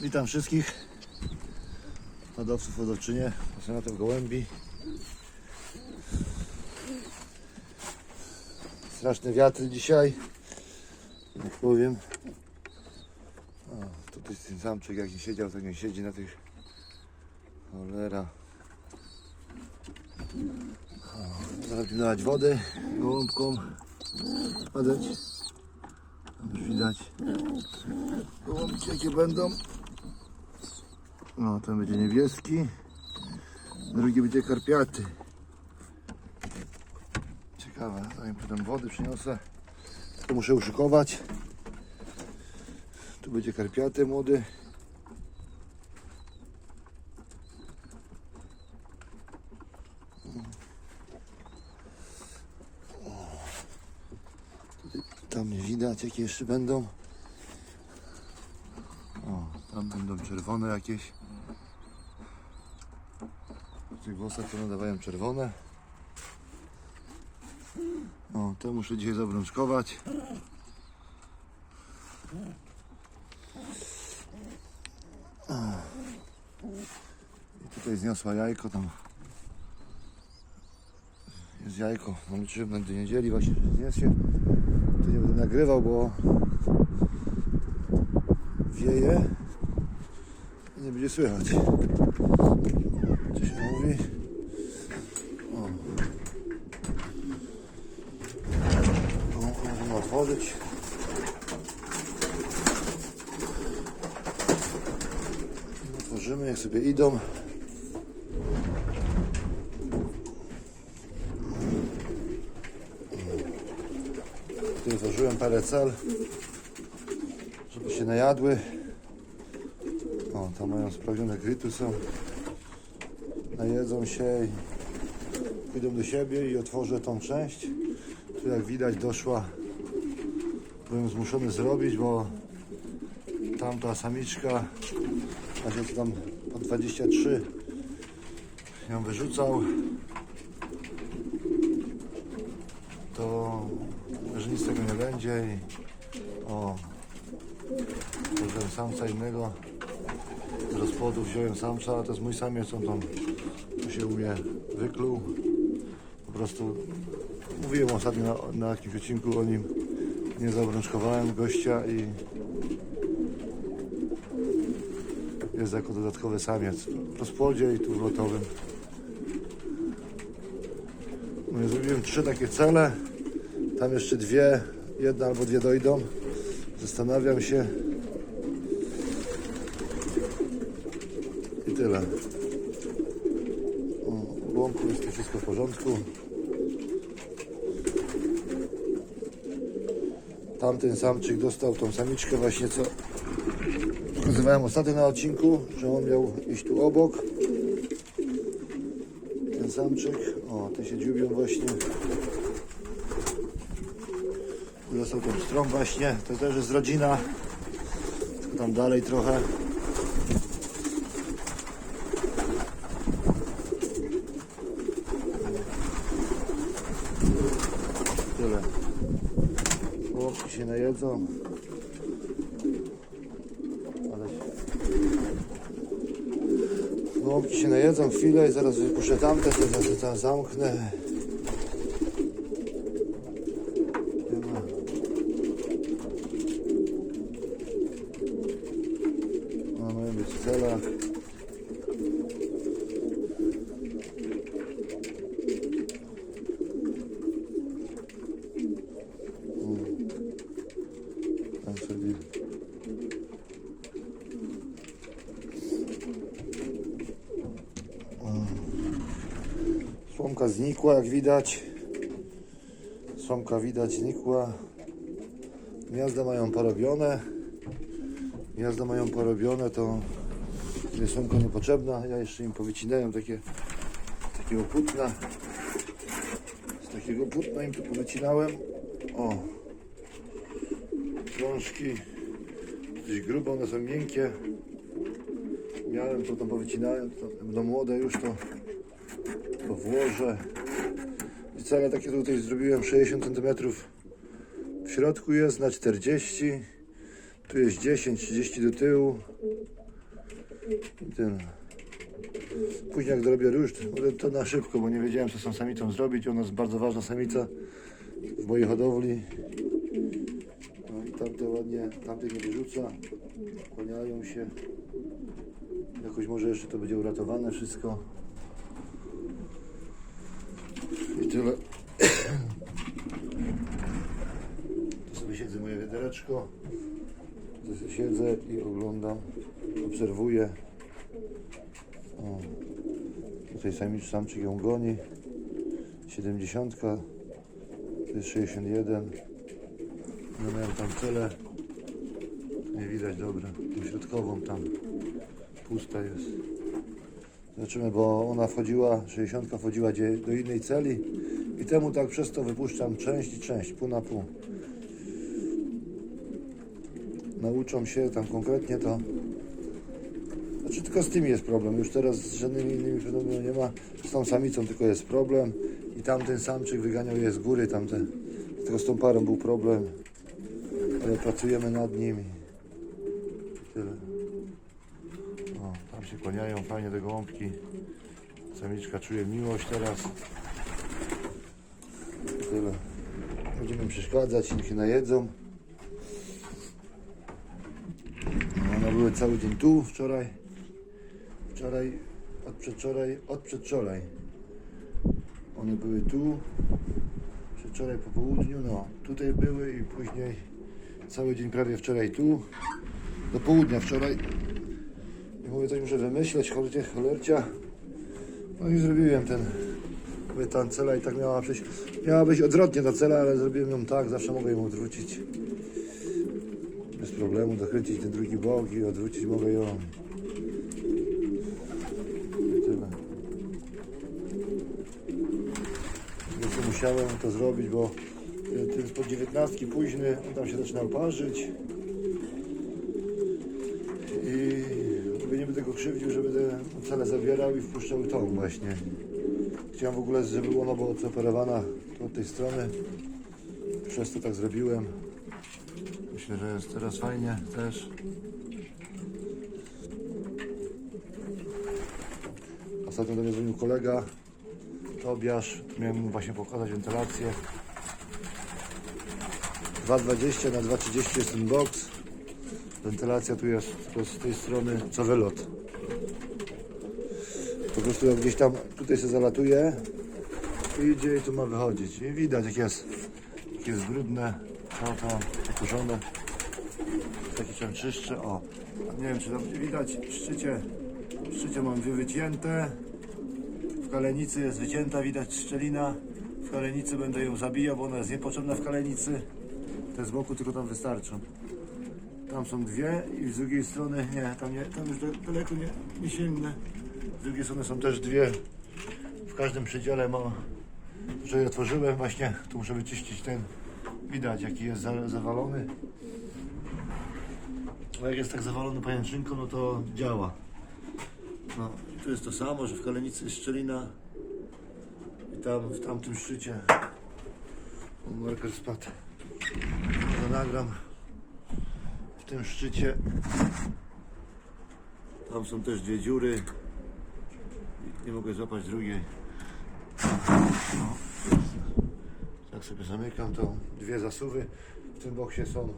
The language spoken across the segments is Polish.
Witam wszystkich hodowców, hodowczynie, pasjonatów gołębi. Straszne wiatry dzisiaj, jak powiem. O, tutaj ten samczyk jak nie siedział, tak nie siedzi na tych cholera. Zaraz pilnować wody gołąbką. Padać. Widać. Gołąbki jakie będą. No, ten będzie niebieski. Drugi będzie karpiaty. Ciekawe, zanim potem wody przyniosę. To muszę uszykować. Tu będzie karpiaty młody. Tam nie widać jakie jeszcze będą. O, tam będą czerwone jakieś. W tych włosach to nadawają czerwone. O, to muszę dzisiaj zabrączkować. I tutaj zniosła jajko tam. Jest jajko. No liczyłem do niedzieli właśnie, że zniesie. To nie będę nagrywał, bo wieje i nie będzie słychać. Mówi? O. O, Możemy otworzyć. Otworzymy, jak sobie idą. Tu otworzyłem parę cel, żeby się najadły. O, tam mają sprawdzione gryty są. Najedzą się i pójdą do siebie i otworzę tą część. Tu jak widać doszła, byłem zmuszony zrobić, bo tamta samiczka, właśnie to tam po 23 ją wyrzucał. To że nic z tego nie będzie i o, wziąłem samca innego z rozpłodu wziąłem samca, to jest mój samiec, on tam się u mnie wykluł. Po prostu mówiłem ostatnio na, na jakimś odcinku o nim, nie zabrączkowałem gościa i jest jako dodatkowy samiec w rozpłodzie i tu w lotowym. No i zrobiłem trzy takie cele. Tam jeszcze dwie, jedna albo dwie dojdą. Zastanawiam się. I tyle. O, w łąku jest to wszystko w porządku. Tamten samczyk dostał tą samiczkę właśnie co pokazywałem ostatnio na odcinku, że on miał iść tu obok. Ten samczyk. O, te się dziubią właśnie. Dostał tą strom właśnie, to też jest rodzina, tylko tam dalej trochę. Tyle. Chłopki się najedzą. Ale się... Chłopki się najedzą chwilę i zaraz wypuszczę tamte, to za- za- zamknę. Nie ma. No, mają być w celach. Mm. Tam sobie. Mm. Słomka znikła, jak widać. Słomka widać znikła. Gniazda mają porobione. Gniazda mają porobione, to jest słomka niepotrzebna. Ja jeszcze im powycinałem takie takiego płótna. Z takiego płótna im tu powycinałem. O. Krążki. Dość grube, one są miękkie. Miałem to tam powycinałem, to będą młode już to, to włożę. I cele takie tutaj zrobiłem 60 cm. W środku jest na 40 Tu jest 10, 30 do tyłu. I ten. Później jak zrobię ruszt, to na szybko, bo nie wiedziałem co z tą samicą zrobić. Ona jest bardzo ważna samica w mojej hodowli. No i tamte ładnie, tamte nie wyrzuca. Kłaniają się. Jakoś może jeszcze to będzie uratowane wszystko. I tyle. Tu sobie siedzę moje wiadereczko. Tu sobie siedzę i oglądam, obserwuję. O, tutaj samicz, samczyk ją goni. 70, to jest 61. No miałem tam tyle. Nie widać dobrze. Tą środkową tam pusta jest. Zobaczymy, bo ona wchodziła, 60 wchodziła gdzie, do innej celi i temu tak przez to wypuszczam część i część, pół na pół. Nauczą się tam konkretnie to. Znaczy tylko z tymi jest problem. Już teraz z żadnymi innymi problemami nie ma. Z tą samicą tylko jest problem. I tamten samczyk wyganiał je z góry, tamte. Tylko z tą parą był problem. Ale pracujemy nad nimi. Tyle. Tam się kłaniają fajnie te gołąbki. Samiczka czuje miłość teraz. Tyle. Będziemy przeszkadzać, im się najedzą. No, one były cały dzień tu wczoraj. Wczoraj, od przedwczoraj, od przedwczoraj. One były tu. Przedwczoraj po południu, no. Tutaj były i później cały dzień prawie wczoraj tu. Do południa wczoraj. I mówię, coś muszę wymyśleć, cholercie, cholercia. No i zrobiłem ten, mówię, ta cela i tak miała przejść. Miała być odwrotnie ta cela, ale zrobiłem ją tak, zawsze mogę ją odwrócić. Bez problemu, dokręcić ten drugi bok i odwrócić mogę ją. I tyle. Więc musiałem to zrobić, bo ten spod 19 późny, on tam się zaczynał parzyć. I mówię, nie będę go krzywdził, że będę cenę zabierał i wpuszczał tą właśnie. Chciałem w ogóle, żeby ona była operowana od tej strony. Przez to tak zrobiłem. Myślę, że jest teraz fajnie też. Ostatnio do mnie dzwonił kolega Tobiasz. Miałem mu właśnie pokazać wentylację. 2,20 na 2,30 jest ten box. Wentylacja tu jest z tej strony co wylot. Po prostu jak gdzieś tam tutaj się zalatuje i idzie i tu ma wychodzić. I widać jak jest, jak jest brudne, to pokurzone. Taki tam czyszczę. O, nie wiem czy tam będzie widać. W szczycie, w szczycie mam dwie wycięte. W kalenicy jest wycięta, widać szczelina. W kalenicy będę ją zabijał, bo ona jest niepotrzebna w kalenicy. Te z boku tylko tam wystarczą. Tam są dwie i z drugiej strony nie, tam, nie, tam już da- daleko nie, nie sięgnę. Z drugiej strony są też dwie. W każdym przedziale mam, że je otworzyłem właśnie, tu muszę wyczyścić ten. Widać jaki jest za- zawalony. No jak jest tak zawalony pajęczynką, no to działa. No tu jest to samo, że w kalenicy jest szczelina i tam w tamtym szczycie. Marker spadł. To nagram w tym szczycie. Tam są też dwie dziury. Nie mogę złapać drugiej. No. Tak sobie zamykam to. Dwie zasuwy w tym boksie są.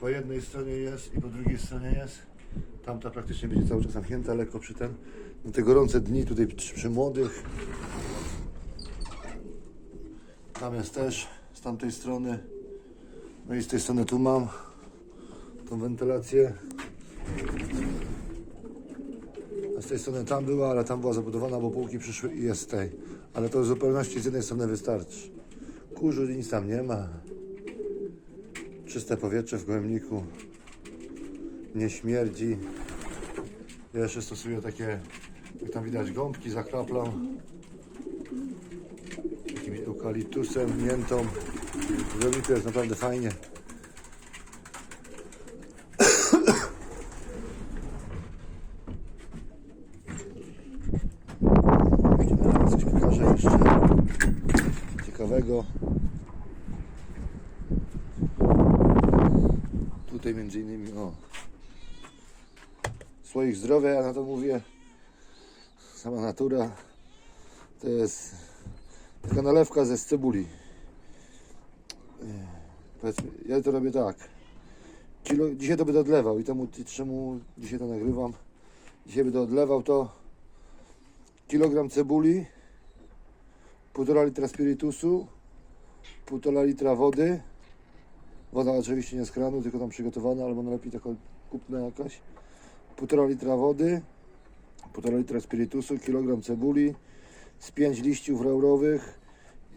Po jednej stronie jest i po drugiej stronie jest. Tamta praktycznie będzie cały czas zamknięta, lekko przy ten. Na te gorące dni tutaj przy, przy młodych. Tam jest też z tamtej strony. No i z tej strony tu mam tą wentylację. Z tej strony tam była, ale tam była zabudowana, bo półki przyszły i jest z tej. Ale to w zupełności z jednej strony wystarczy. Kurzu nic tam nie ma. Czyste powietrze w gołębniku. Nie śmierdzi. Ja jeszcze stosuję takie, jak tam widać, gąbki zakraplam. Takim eukaliptusem, miętą. W gołębniku jest naprawdę fajnie. Coś pokażę jeszcze ciekawego. Tutaj między innymi o słoik zdrowia, ja na to mówię. Sama natura. To jest taka nalewka ze cebuli. Powiedzmy, ja to robię tak. Kilo, dzisiaj to będę odlewał i temu czemu dzisiaj to nagrywam. Dzisiaj będę odlewał to kilogram cebuli, półtora litra spirytusu, półtora litra wody. Woda oczywiście nie z kranu, tylko tam przygotowana, albo najlepiej taka kupna jakaś. Półtora litra wody, półtora litra spirytusu, kilogram cebuli, z pięć liściów laurowych,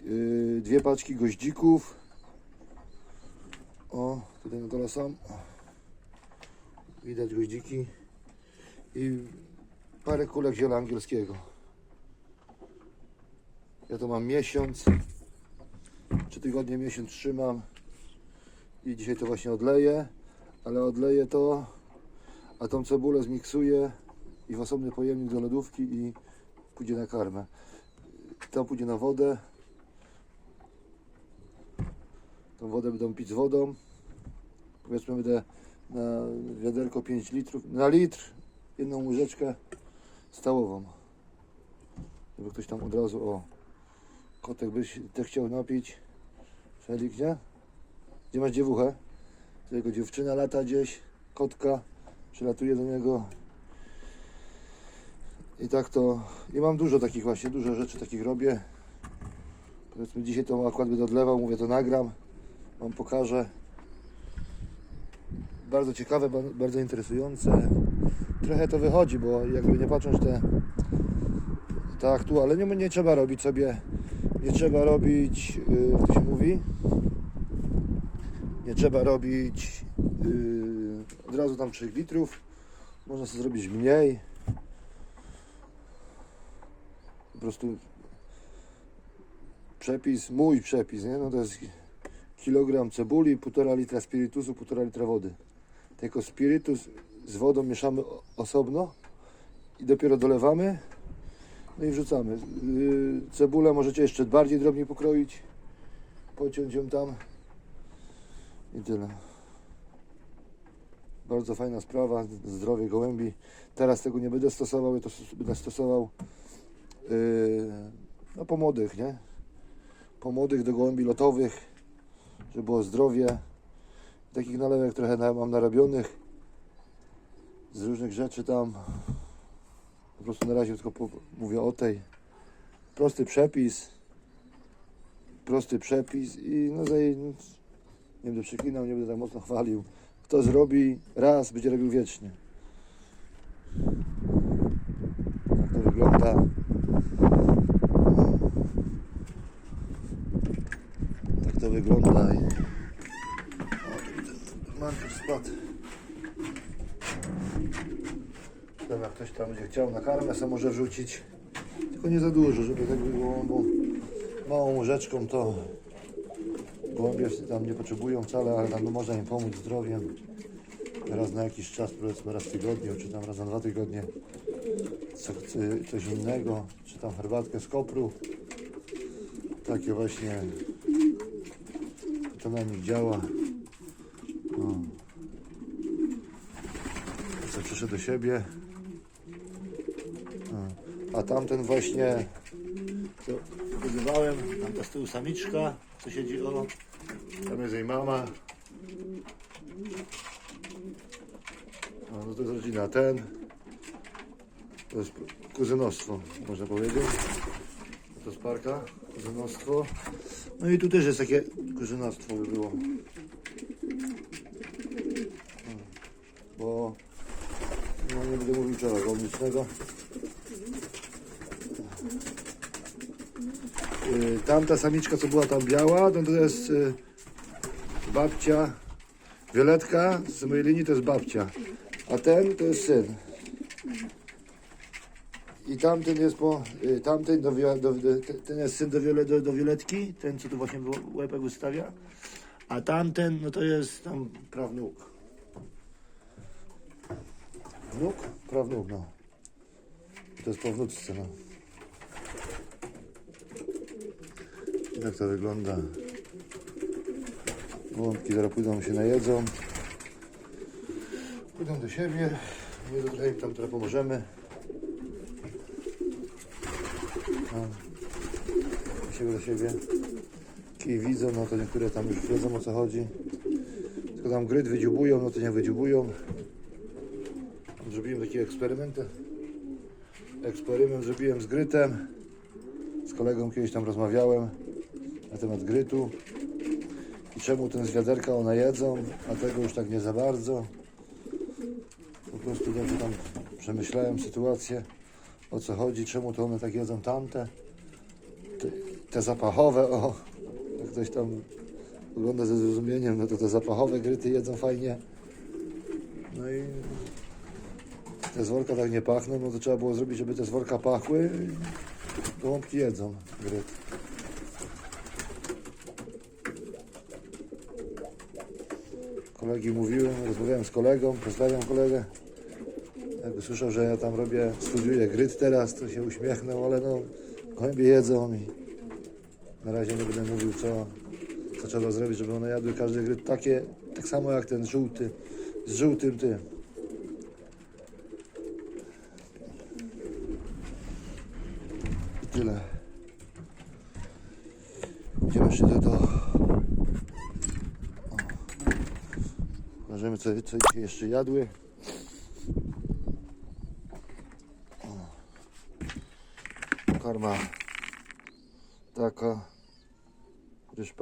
yy, dwie paczki goździków. O, tutaj na dole są. Widać goździki. I parę kulek ziela angielskiego. Ja to mam miesiąc. Trzy tygodnie, miesiąc trzymam. I dzisiaj to właśnie odleję. Ale odleję to, a tą cebulę zmiksuję i w osobny pojemnik do lodówki i pójdzie na karmę. To pójdzie na wodę. Tą wodę będą pić z wodą. Powiedzmy będę na wiaderko 5 litrów, na litr jedną łyżeczkę stałową. Żeby ktoś tam od razu, o, kotek by się te chciał napić. Szelik, gdzie? Gdzie masz dziewuchę? To jego dziewczyna lata gdzieś, kotka, przylatuje do niego. I tak to, i mam dużo takich właśnie, dużo rzeczy takich robię. Powiedzmy dzisiaj to akurat będę odlewał, mówię to nagram, wam pokażę. Bardzo ciekawe, ba- bardzo interesujące. Trochę to wychodzi, bo jakby nie patrząc te tak tu, ale nie, nie trzeba robić sobie, nie trzeba robić, jak to się mówi, nie trzeba robić yy, od razu tam 3 litrów, można sobie zrobić mniej. Po prostu przepis, mój przepis, nie? No to jest kilogram cebuli, 1,5 litra spirytusu, 1,5 litra wody. Tylko spirytus z wodą mieszamy osobno i dopiero dolewamy. No i wrzucamy. Yy, Cebulę możecie jeszcze bardziej drobnie pokroić, pociąć ją tam i tyle. Bardzo fajna sprawa, zdrowie gołębi. Teraz tego nie będę stosował, ja to będę stosował yy, no po młodych, nie? Po młodych do gołębi lotowych, żeby było zdrowie. Takich nalewek trochę mam narobionych z różnych rzeczy tam. Prostu na razie tylko mówię o tej. Prosty przepis. Prosty przepis i no zaj, nie będę przeklinał, nie będę tak mocno chwalił. Kto zrobi raz, będzie robił wiecznie. Tak to wygląda. Tak to wygląda. Marker spadł. Jak ktoś tam będzie chciał na karmę, sam może wrzucić. Tylko nie za dużo, żeby tak było, bo małą łyżeczką to gołębie tam nie potrzebują wcale, ale tam można im pomóc zdrowiem. Raz na jakiś czas, powiedzmy raz w tygodniu, czy tam raz na dwa tygodnie. Co, coś innego, czy tam herbatkę z kopru. Takie właśnie to na nich działa. O. Co przyszedł do siebie. Tamten właśnie, co pokazywałem, tam ta z tyłu samiczka, co siedzi o, tam jest jej mama. O, no to jest rodzina ten. To jest kuzynostwo, można powiedzieć. To jest parka, kuzynostwo. No i tu też jest takie kuzynostwo by było. Bo no nie będę mówił czego golnicznego. Tamta samiczka, co była tam biała, to, to jest yy, babcia. Violetka z mojej linii to jest babcia. A ten to jest syn. I tamten jest po. Y, tamten do, do, ten- jest syn do, Wiole, do, do Violetki, ten co tu właśnie łepek wystawia. A tamten, no to jest tam prawnuk. Wnuk? Prawnuk, no. To jest po wnuczce, no. I tak to wygląda. Gołąbki zaraz pójdą się najedzą. Pójdą do siebie. My tutaj im tam trochę pomożemy. No. U siebie do siebie. Kij widzą, no to niektóre tam już wiedzą o co chodzi. Tylko tam gryt wydziubują, no to nie wydziubują. Zrobiłem taki eksperyment. Eksperyment zrobiłem z grytem. Z kolegą kiedyś tam rozmawiałem na temat grytu. I czemu ten z wiaderka one jedzą, a tego już tak nie za bardzo. Po prostu dobrze tam przemyślałem sytuację, o co chodzi, czemu to one tak jedzą tamte. Te, te zapachowe, o, jak ktoś tam ogląda ze zrozumieniem, no to te zapachowe gryty jedzą fajnie. No i te z worka tak nie pachną, no to trzeba było zrobić, żeby te z worka pachły. Gołąbki jedzą gryt. Kolegi mówiłem, rozmawiałem z kolegą, pozdrawiam kolegę. Jak usłyszał, że ja tam robię, studiuję gryt teraz, to się uśmiechnął, ale no, gołębie jedzą i na razie nie będę mówił, co, co trzeba zrobić, żeby one jadły każdy gryt takie, tak samo jak ten żółty, z żółtym tym. I tyle. Idziemy jeszcze do, do Pokażemy co, co jeszcze jadły. Karma taka.